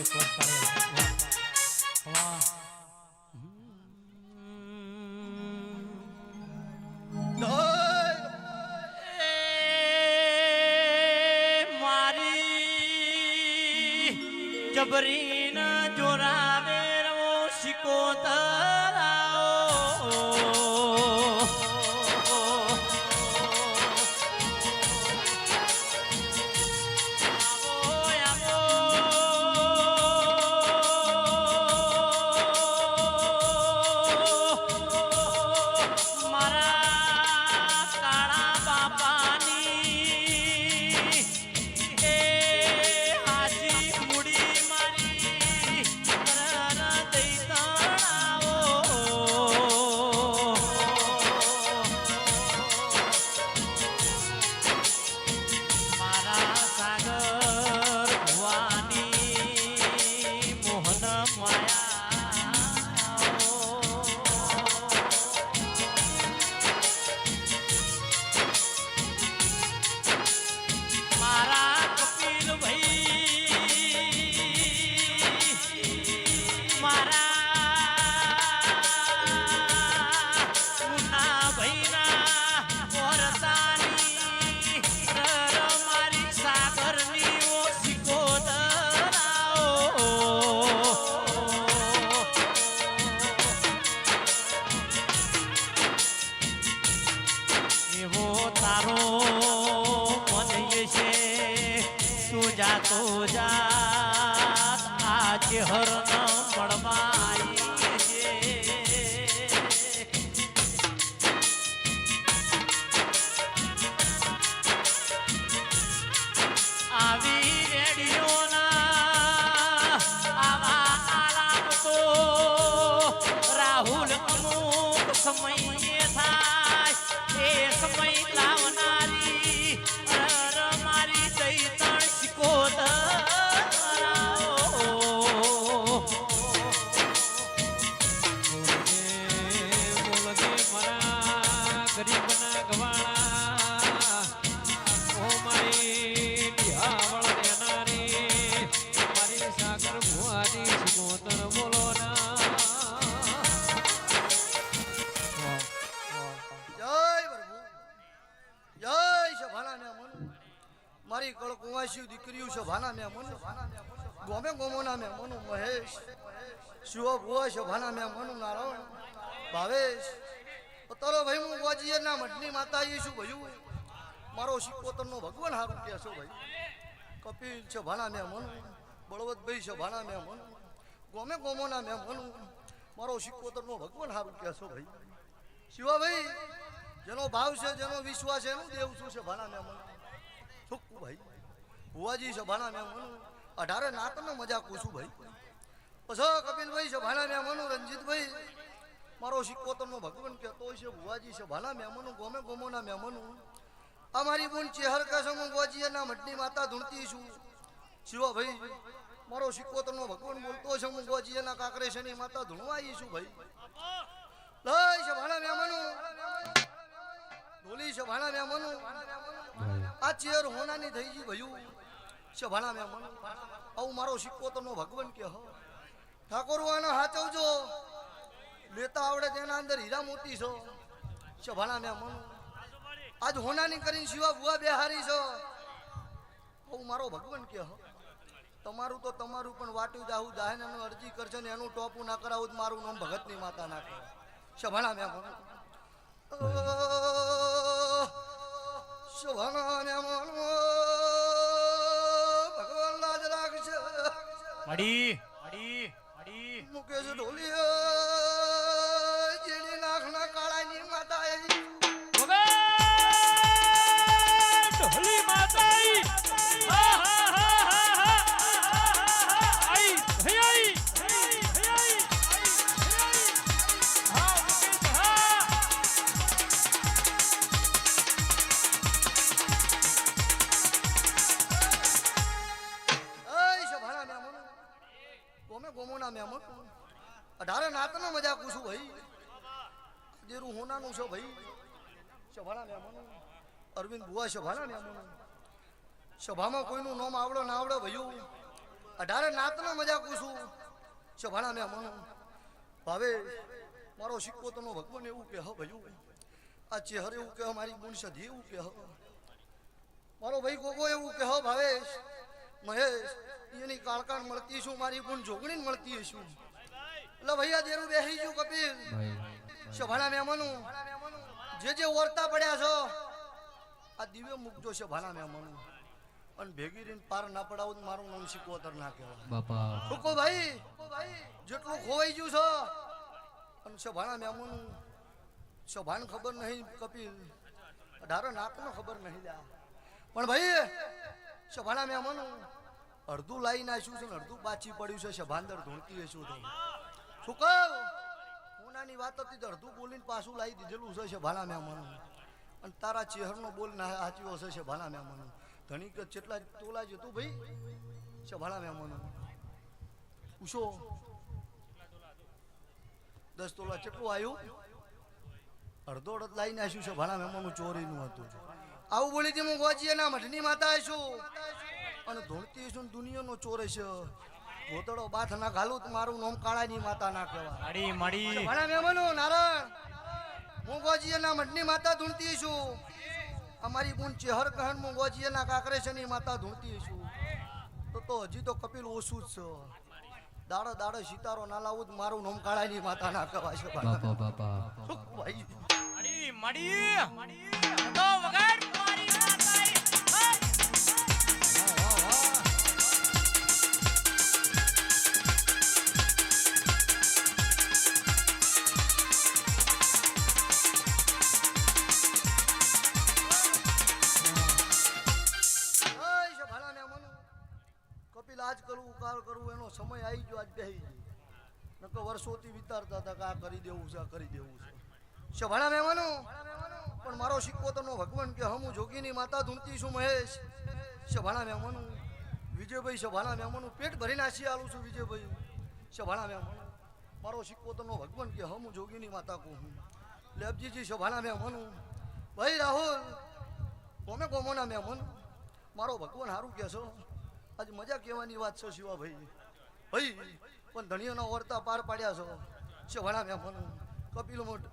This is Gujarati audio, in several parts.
એક વાર તારે વાહ વાહ આજ હરના મળવાય શભાના મે મન, મારી કળ કુંવાસી દીકરીઓ છે ભાના મે મન. ગોમે ગોમોના મે મનુ મહેશ, શિવ ભુવા ભાના મે મનુ નારાયણ, ભાવેશ. તારો ભાઈ હું ગોજીએ ના મઠની માતા એ શું ભયું. મારો સિકોતરનો ભગવાન હારું છો ભાઈ. કપિલ શભાના મે મનુ. બળવતભાઈ ભાણા મે મનુ. ગોમે ગોમોના મે મનુ. મારો સિકોતરનો ભગવાન હારું છો ભાઈ. શિવાભાઈ જેનો ભાવ છે, જેનો વિશ્વાસ છે, એનું દેવ શું છે? ભાણા મેં મન. સુક્કું ભાઈ, ભુવાજી છે, ભાણા મેં મનું. અઢારે નાતનો મજા કુશું ભાઈ. પછી કપિલભાઈ છે, ભાણા મેં મનું, રંજીતભાઈ. મારો સિક્કોતરનો ભગવાન કહેતો છે, ભુવાજી છે, ભાણા મહેમાનું મનું, ગોમે ગોમોના મહેમાનું અમારી બોન ચેહર કસમ એના મઠની માતા ધૂણતી છું. શિવાભાઈ મારો સિક્કોતરનો ભગવાન બોલતો છે, હું ગોજી એના કાકરેશની માતા ધૂણવા આવી છું ભાઈ. લઈ છે, ભાણા મેમનું ઢોલી સભાણા મે મેમનું આ ચેર હોનાની થઈ ગઈ ભયું. શભાણા ભાણા મેમનું આવું મારો સિક્કો તનો ભગવાન કે હ. ઠાકોર આને હાચવજો. લેતા આવડે તેના અંદર હીરા મોતી છો. શભાણા મે મેમનું આજ હોનાની કરીને શિવા બુઆ બેહારી છો. આવું મારો ભગવાન કે હ. તમારું તો તમારું, પણ વાટ્યું જાહું દાહેન એનું અરજી કરશે ને એનું ટોપું ના કરાવું મારું નામ ભગતની માતા ના કરે શભાણા મેં ભણું શભાણા મેં ભણું ભગવાન લાજ રાખશે મુકેશ ઢોલી અરવિંદ બુવા મેં ભણું સભામાં કોઈનું નામ આવડે ના આવડે ભયું. અઢારે નાતનો મજા પૂછું. શભાણા મેં મનું ભાવે મારો સિક્કો તનો ભગવાન એવું કે હ ભયું. આ ચેહર એવું કે મારી ગુણ સધી એવું કે હ. મારો ભાઈ ગોગો એવું કે હ ભાવેશ મહેશ એની કાળકાણ મળતી છું મારી ગુણ જોગણી મળતી છું એટલે ભૈયા દેરું બેસી ગયું કપિલ. શભાણા મહેમાનો જે જે ઓરતા પડ્યા છો આ દિવ્ય મૂકજો છે ભાણા મહેમાનો અને ભેગી રહીને પાર ના પડાવું તો મારું નામ શીખવતર ના કહેવાય. બાપા. સુકો ભાઈ જેટલું ખોવાઈ ગયું છે અને શભાણા મહેમાનું શભાન ખબર નહીં કપિલ અઢારો નાકનો ખબર નહીં લ્યા પણ ભાઈ શભાણા મહેમાનું અડધું લાવી નાખ્યું છે ને અડધું બાચી પડ્યું છે શભાંદર ધૂણતી હશું તો શું કહું હોનાની વાત હતી અડધું બોલીને પાછું લાવી દીધેલું છે શભાણા મહેમાનું. અને તારા ચહેરનો બોલ ના સાચવ્યો છે શભાણા મહેમાનું. ધણી કે જેટલા તોલા જતું ભાઈ? શભાણા મહેમાનું. પૂછો. દસ તોલા કેટલું આવ્યું અડધો અડધ લાવી નાખ્યું છે ભાણા મહેમાનું ચોરીનું હતું આવું બોલી હતી હું ના મઠની માતા આવીશું અને ધોળતી છું દુનિયાનો ચોર છે ગોતડો બાથ ના ઘાલું મારું નોમ કાળાની માતા ના કહેવાય માડી. માડી ભાણા મહેમાનો નારાયણ હું ગોજીયાના મઢની માતા ધૂણતી છું. અમારી બુન ચેહર કહન હું ગોજીયાના કાકરેશની માતા ધૂણતી છું. તો તો હજી તો કપિલ ઓછું જ છે. દાડો દાડો સિતારો ના લાવું જ મારું નોમ કાળાની માતા ના કહેવાય છે. બાપા બાપા. શું ભાઈ? માડી. વર્ષોથી વિચારતા હતા કે આ કરી દેવું છે, આ કરી દેવું છે. શભાણા મહેમાનો, પણ મારો સિક્કો તનો ભગવાન કે હમું જોગીની માતા ધૂણતી છું મહેશ. શભાણા મહેમાનો, વિજયભાઈ શભાણા મહેમાનું, પેટ ભરીને આસી આલું છું વિજયભાઈ. શભાણા મહેમાનો, મારો સિક્કો તનો ભગવાન કે હમું જોગીની માતા કહું હું લેબજીજી શભાણા મહેમાનું, ભાઈ રાહુલ કોમે કોમોના મહેમાન, મારો ભગવાન સારું કહેશો છો? આજ મજા કહેવાની વાત છે શિવાભાઈ. ભાઈ પણ ધણીઓના વર્તા પાર પાડ્યા છો. શભાણા મહેમાનો કપિલ મોટ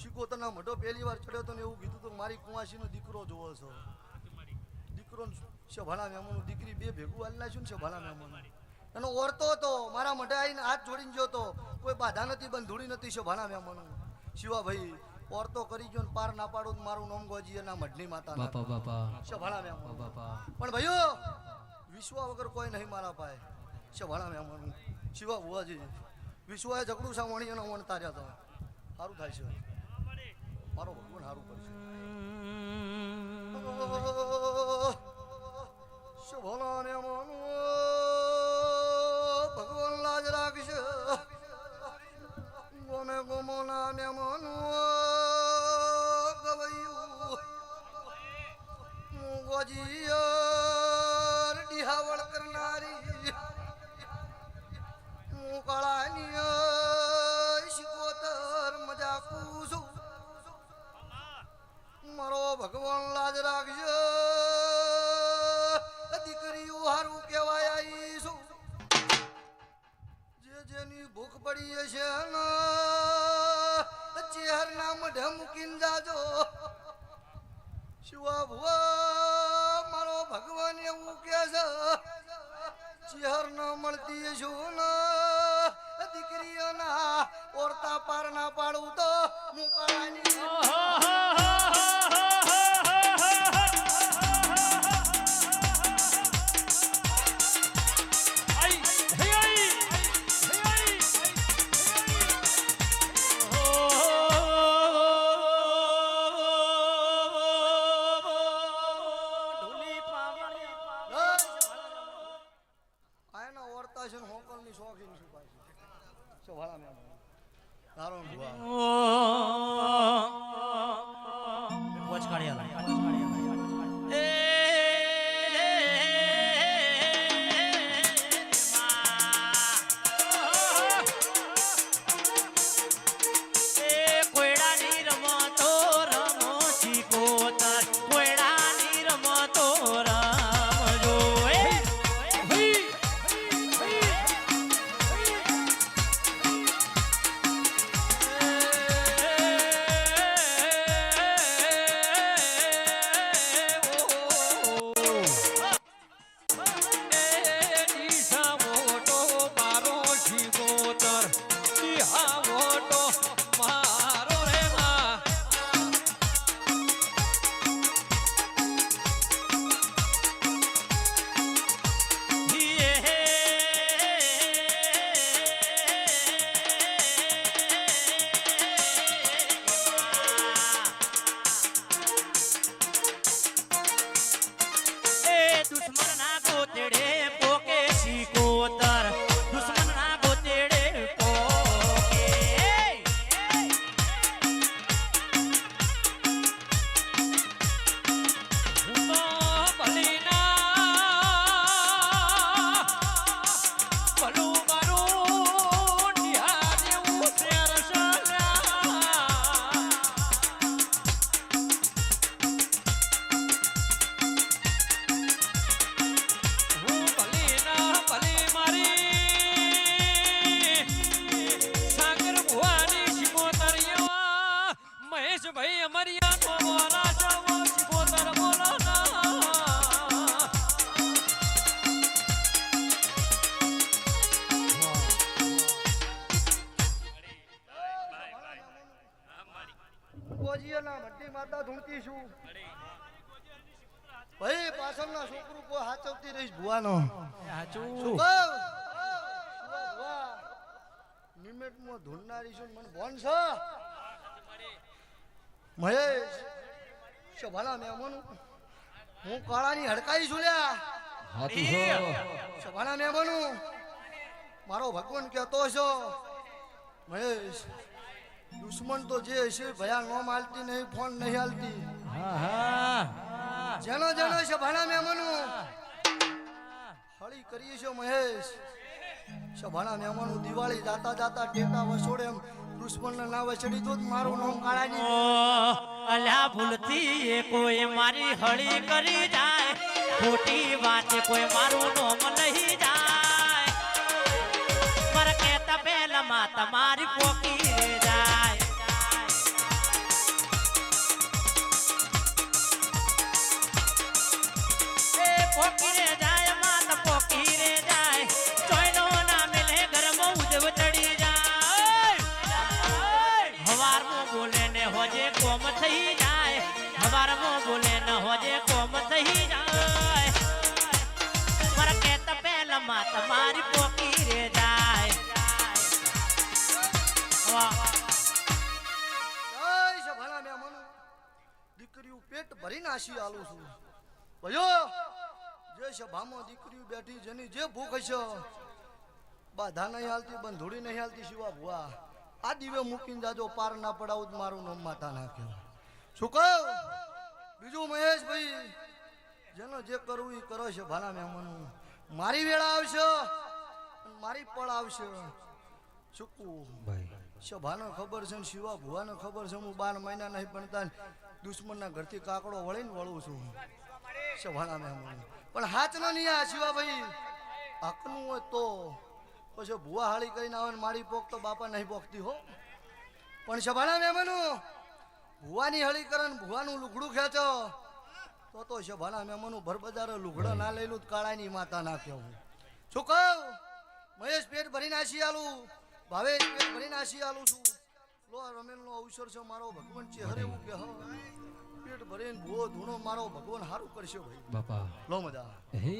શિકોતરના મોટો પહેલી વાર ચડ્યો તો ને એવું કીધું તો મારી કુંવાસીનો દીકરો જોવો છો. દીકરો શભાણા મહેમાનો દીકરી બે ભેગું હાલ નાખ્યું ને શભાણા મહેમાનો એનો ઓરતો હતો મારા મોઢે આવીને હાથ જોડીને ગયો હતો. કોઈ બાધા નથી બંધુડી નથી શભાણા મહેમાનો શિવાભાઈ ઓરતો કરી ગયો ને પાર ના પાડું મારું નામ ગોજી એના મઢની માતા ના બાપા. બાપા શભાણા મહેમાનો બાપા. પણ ભાઈઓ વિશ્વ વગર કોઈ નહીં મારા પાસે શભાણા મહેમાનું શિવા ભુવાજી વિશ્વાએ ઝઘડું સામણી એના વણ તાર્યા હતા સારું થાય છે. મારો ભગવાન સારું કરશે. શુભલાને મહેમાનું ભગવાન લાજ રાખશે. ગમે ગમોના ને મહેમાનું ગવૈયું. ગોજીયર ચેહર ન મળતી છું દીકરીઓના ઓરતા પાર ના પાડું તો મુકાળાની સવાળા મેં નારાયણ ગોજીયાના ભટ્ટી માતા ધૂણતી છું. ભાઈ પાછળના છોકરું કોઈ હાચવતી રહીશ ભુવાનો. સાચું શું કહું? ભુવા, નિમેટમાં ધૂણનારી છું ને મને ભોન છે. મહેશ શભાના મહેમાનો હું કાળાની હડકાઈ છું લ્યા. શભાના મહેમાનો મારો ભગવાન કહેતો છો મહેશ દુશ્મન તો જે હશે ભયા નો માલતી નહીં ફોન નહીં હાલતી. જેનો જેનો છે શભાના મહેમાનો. હળી કરીએ છો મહેશ. સભાના મહેમાનો દિવાળી જાતા જાતા ટેટા વસોડે એમ દુશ્મનના ના ચડી તો મારું નામ કાળાની અલ્યા ભૂલથી એ કોઈ મારી હળી કરી જાય. ખોટી વાતે કોઈ મારું નામ નહીં જાય. પર કેતા પહેલા માં તમારી પોકી તમારી પોકી રે પેટ ભરી નાસી આલું છું. ભયો. જે સભામાં દીકરીઓ બેઠી જેની જે ભૂખ હશે. બાધા નહીં હાલતી, બંધોડી નહીં હાલતી શિવા ભુવા. આ દીવે મૂકીને જાજો, પાર ના પડાવું તો મારું નામ માતા નાખ્યો શું કહું? બીજું મહેશભાઈ, જેનો જે કરવું એ કરો છે ભાના મહેમાનો મારી વેળા આવશે મારી પળ આવશે. ચૂકવું સભાને ખબર છે ને શિવા ભુવાનો ખબર છે હું બાર મહિના નહીં ભણતા ને દુશ્મનના ઘરથી કાકડો વળીને વળું છું. શોભાના મહેમાન. પણ હાચનો નહીં આ શિવાભાઈ. હકનું હોય તો. પછી ભુવા હાળી કરીને આવે ને મારી પોક તો બાપા નહીં પોકતી હો. પણ સભાના મહેમાનો ભુવાની હળી કરે ભુવાનું લુગડું ખેંચો. તો તો છે ભલા મેં મહેમાનો ભરબજાર લુગડો ના લઈ લઉં કાળાની માતા નાખ્યો હું. શું કહું? મહેશ પેટ ભરી નાસી આલું. ભાવેશ પેટ ભરી નાસી આલું છું. લો રમેલ રમેલનો અવસર છે મારો ભગવાન ચહેરે એવું કે હા. પેટ ભરીને ભૂવો ધૂણો મારો ભગવાન સારું કરશે ભાઈ. બાપા. લો મજા. હે.